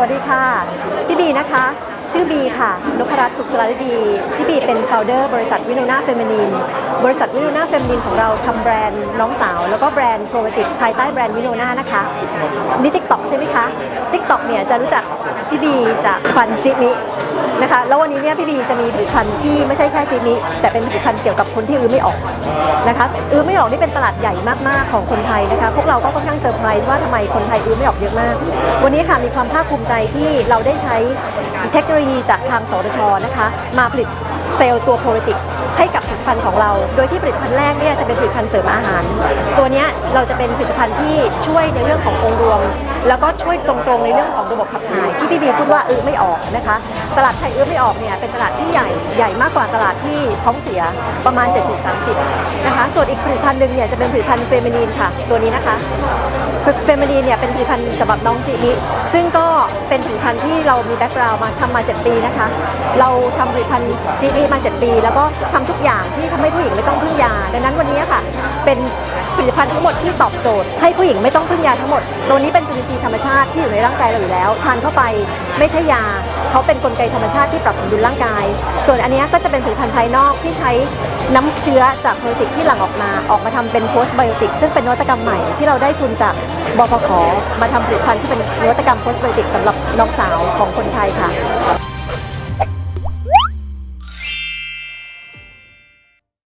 วัสดีค่ะ พี่บีนะคะ ชื่อบีค่ะนพรัตน์สุขจราฤดีพี่บีเป็น f o u เดอร์บริษัทวิโนนาเฟมินีนบริษัทวิโนนาเฟมินีนของเราทำแบรนด์น้องสาว แล้วก็แบรนด์โปรติกภายใต้แบรนด์วิโนนานะคะนี่ติ๊กต็อกใช่ไหมคะติ๊กต็อกเนี่ยจะรู้จักพี่บีจากฟันจิมิ นะคะแล้ววันนี้เนี่ยพี่บีจะมีผลิตภัณฑ์ที่ไม่ใช่แค่จิมิแต่เป็นผลิตภัณฑ์เกี่ยวกับคนที่อื้อไม่ออกนะคะอื้อไม่ออกนี่เป็นตลาดใหญ่มากๆของคนไทยนะคะพวกเราก็ค่อนข้างเซอร์ไพรส์ว่าทำไมคนไทยอื้อไม่ออกเยอะมาก วันนี้ค่ะมีความภาคภูมิใจที่เราได้ใช้เทคโนโลยีจากทางสตชนะคะ มาผลิตเซลล์ตัวโพลิติกให้กับผลิตภัณฑ์ของเรา โดยที่ผลิตภัณฑ์แรกเนี่ยจะเป็นผลิตภัณฑ์เสริมอาหาร ตัวนี้เราจะเป็นผลิตภัณฑ์ที่ช่วยในเรื่องขององค์รวม แล้วก็ช่วยตรงๆในเรื่องของระบบขับถ่ายที่พี่บีพูดว่าอื้อไม่ออกนะคะ ตลาดไทยอื้อไม่ออกเนี่ยเป็นตลาดที่ใหญ่ใหญ่มากกว่าตลาดที่ท้องเสียประมาณ 70-30 นะคะ ส่วนอีกผลิตภัณฑ์หนึ่งเนี่ยจะเป็นผลิตภัณฑ์เฟมินีนค่ะ ตัวนี้นะคะเฟมินีนเนี่ยเป็นผลิตภัณฑ์สำหรับน้องจิมิซึ่งก็เป็นผลิตภัณฑ์ที่เรามีแบ็กกราวด์มาทำมา 7 ปีนะคะ เราทำผลิตภัณฑ์จิมิมา 7 ปี แล้วก็ทำทุกอย่างที่ทำให้ผู้หญิงไม่ต้องพึ่งยา ดังนั้นวันนี้ค่ะ เป็นผลิตภัณฑ์ทั้งหมดที่ตอบโจทย์ ให้ผู้หญิงไม่ต้องพึ่งยาทั้งหมด ตัวนี้เป็นจุลินทรีย์ธรรมชาติที่อยู่ในร่างกายเราอยู่แล้ว ทานเข้าไปไม่ใช่ยา เขาเป็นกลไกธรรมชาติที่ปรับสมดุลร่างกาย ส่วนอันนี้ก็จะเป็นผลิตภัณฑ์ภายนอกที่ใช้น้ำเชื้อจากโปรติกที่หลั่งออกมา ออกมาทำเป็นโพสต์ไบโอติกซึ่งเป็นนวัตกรรมใหม่ที่เราได้ทุนจากบพขมาทำผลิตภัณฑ์ที่เป็นนวัตกรรมโพสต์ไบโอติกสำหรับน้องสาวของคนไทยค่ะ